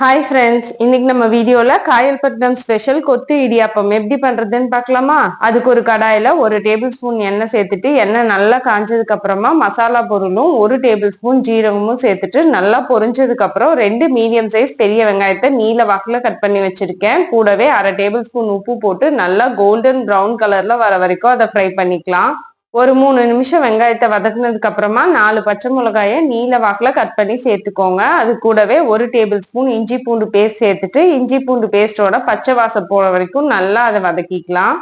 Hi friends இன்னைக்கு நம்ம வீடியோல காயல்பட்டினம் ஸ்பெஷல் கொத்து இடியாப்பம் எப்படி பண்றதுன்னு பார்க்கலாமா? அதுக்கு ஒரு கடாயில ஒரு டேபிள் ஸ்பூன் எண்ணெய் சேர்த்துட்டு எண்ணெய் நல்லா காஞ்சதுக்கு அப்புறமா மசாலா பொருளும் ஒரு டேபிள் ஸ்பூன் ஜீரகமும் சேர்த்துட்டு நல்லா பொரிஞ்சதுக்கு அப்புறம் ரெண்டு மீடியம் சைஸ் பெரிய வெங்காயத்தை நீல வாக்குல கட் பண்ணி வச்சிருக்கேன். கூடவே அரை டேபிள் ஸ்பூன் உப்பு போட்டு நல்லா கோல்டன் ப்ரௌன் கலர்ல வர வரைக்கும் அதை ஃப்ரை பண்ணிக்கலாம். ஒரு மூணு நிமிஷம் வெங்காயத்தை வதக்குனதுக்கு அப்புறமா நாலு பச்சை மிளகாய நீல வாக்குல கட் பண்ணி சேர்த்துக்கோங்க. அது கூடவே ஒரு டேபிள் ஸ்பூன் இஞ்சி பூண்டு பேஸ்ட் சேர்த்துட்டு இஞ்சி பூண்டு பேஸ்டோட பச்சை வாசம் போற வரைக்கும் நல்லா அதை வதக்கிக்கலாம்.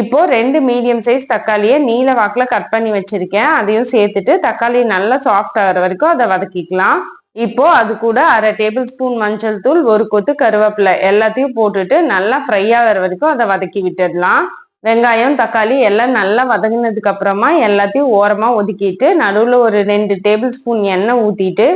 இப்போ ரெண்டு மீடியம் சைஸ் தக்காளியை நீல வாக்குல கட் பண்ணி வச்சிருக்கேன். அதையும் சேர்த்துட்டு தக்காளி நல்லா சாஃப்ட் ஆகிற வரைக்கும் அதை வதக்கிக்கலாம். இப்போ அது கூட அரை டேபிள் ஸ்பூன் மஞ்சள் தூள் ஒரு கொத்து கருவேப்பிலை எல்லாத்தையும் போட்டுட்டு நல்லா ஃப்ரை ஆகிற வரைக்கும் அதை வதக்கி விட்டுடலாம். வெங்காயம் தக்காளி எல்லாம் நல்லா வதங்கினதுக்கு அப்புறமா எல்லாத்தையும் ஓரமா ஒதுக்கிட்டு நடுவில் ஒரு ரெண்டு டேபிள் ஸ்பூன் எண்ணெய் ஊத்திட்டு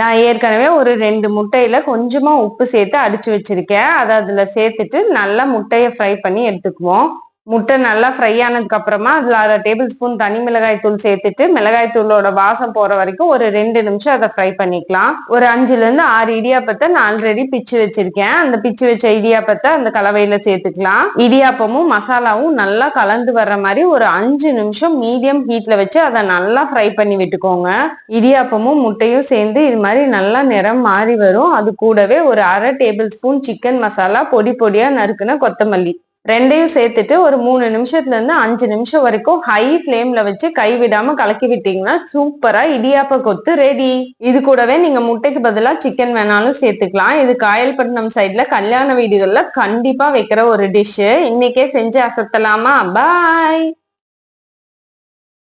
நான் ஏற்கனவே ஒரு ரெண்டு முட்டையில கொஞ்சமா உப்பு சேர்த்து அடிச்சு வச்சிருக்கேன். அதை அதுல சேர்த்துட்டு நல்லா முட்டையை ஃப்ரை பண்ணி எடுத்துக்குவோம். முட்டை நல்லா ஃப்ரை ஆனதுக்கு அப்புறமா அதுல அரை டேபிள் ஸ்பூன் தனி மிளகாய் தூள் சேர்த்துட்டு மிளகாய் தூளோட வாசம் போற வரைக்கும் ஒரு ரெண்டு நிமிஷம் அதை ஃப்ரை பண்ணிக்கலாம். ஒரு அஞ்சுல இருந்து ஆறு இடியாப்பத்தை நான் ஆல்ரெடி பிச்சு வச்சிருக்கேன். அந்த பிச்சு வச்ச இடியாப்பத்தை அந்த கலவையில சேர்த்துக்கலாம். இடியாப்பமும் மசாலாவும் நல்லா கலந்து வர்ற மாதிரி ஒரு அஞ்சு நிமிஷம் மீடியம் ஹீட்ல வச்சு அதை நல்லா ஃப்ரை பண்ணி விட்டுக்கோங்க. இடியாப்பமும் முட்டையும் சேர்ந்து இது மாதிரி நல்லா நிறம் மாறி வரும். அது கூடவே ஒரு அரை டேபிள் ஸ்பூன் சிக்கன் மசாலா பொடி பொடியா நறுக்குன கொத்தமல்லி. ரெண்டையும் சேர்த்துட்டு ஒரு மூணு நிமிஷத்துல இருந்து அஞ்சு நிமிஷம் வரைக்கும் ஹை ஃப்ளேம்ல வச்சு கை விடாம கலக்கி விட்டீங்கன்னா சூப்பரா இடியாப்ப கொத்து ரெடி இது கூடவே நீங்க முட்டைக்கு பதிலா சிக்கன் வேணாலும் சேர்த்துக்கலாம். இது காயல்பட்டினம் சைட்ல கல்யாண வீடுகள்ல கண்டிப்பா வைக்கிற ஒரு டிஷ் இன்னைக்கே செஞ்சு அசத்தலாமா? பாய்